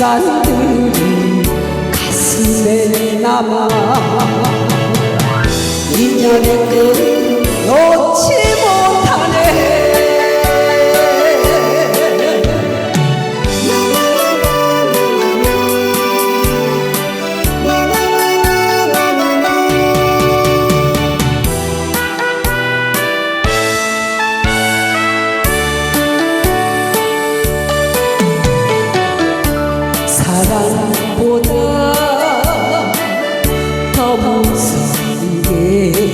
시간들이 가슴에 남아. 인연의 끈 놓지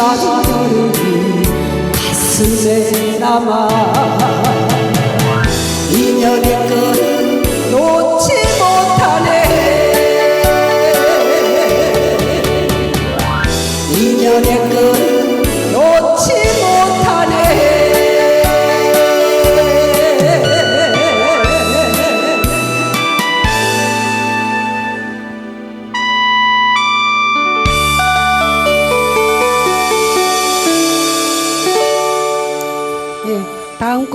함께했던 시간들이 가슴에 남아 인연의 끈 놓지 못하네. 인연의 끈 Tahu.